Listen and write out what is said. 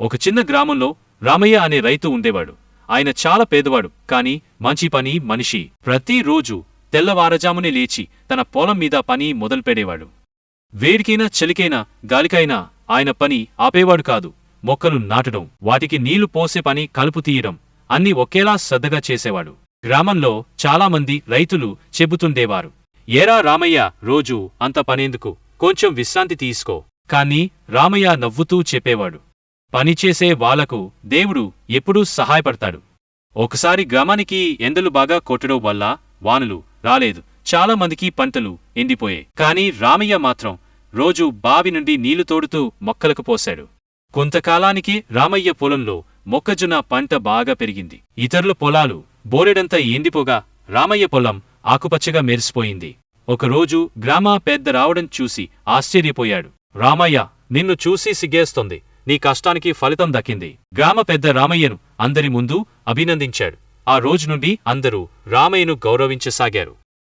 ఒక చిన్న గ్రామంలో రామయ్య అనే రైతు ఉండేవాడు. ఆయన చాలా పేదవాడు కాని మంచి పని మనిషి. ప్రతిరోజు తెల్లవారజామునే లేచి తన పొలం మీద పని మొదలుపెడేవాడు. వేడికైనా చలికైనా గాలికైనా ఆయన పని ఆపేవాడు కాదు. మొక్కలు నాటడం వాటికి నీళ్ళు పోసే పని కలుపు తీయడం అన్నీ ఒకేలా శ్రద్ధగా చేసేవాడు. గ్రామంలో చాలామంది రైతులు చెబుతుండేవారు ఏరా రామయ్య రోజు అంత పనేందుకు? కొంచెం విశ్రాంతి తీసుకో. కాని రామయ్య నవ్వుతూ చెప్పేవాడు పనిచేసే వాళ్ళకు దేవుడు ఎప్పుడూ సహాయపడతాడు. ఒకసారి గ్రామానికి ఎండలు బాగా కొట్టడం వల్ల వానలు రాలేదు. చాలా మందికి పంటలు ఎండిపోయాయి. కాని రామయ్య మాత్రం రోజు బావి నుండి నీళ్ళు తోడుతూ మొక్కలకు పోశాడు. కొంతకాలానికి రామయ్య పొలంలో మొక్కజొన్న పంట బాగా పెరిగింది. ఇతరుల పొలాలు బోరెడంతా ఎండిపోగా రామయ్య పొలం ఆకుపచ్చగా మెరిసిపోయింది. ఒకరోజు గ్రామ పెద్ద రావడం చూసి ఆశ్చర్యపోయాడు. రామయ్య నిన్ను చూసి సిగ్గేస్తోంది. నీ కష్టానికి ఫలితం దక్కింది. గ్రామ పెద్ద రామయ్యను అందరి ముందు అభినందించాడు. ఆ రోజు నుండి అందరూ రామయ్యను గౌరవించసాగారు.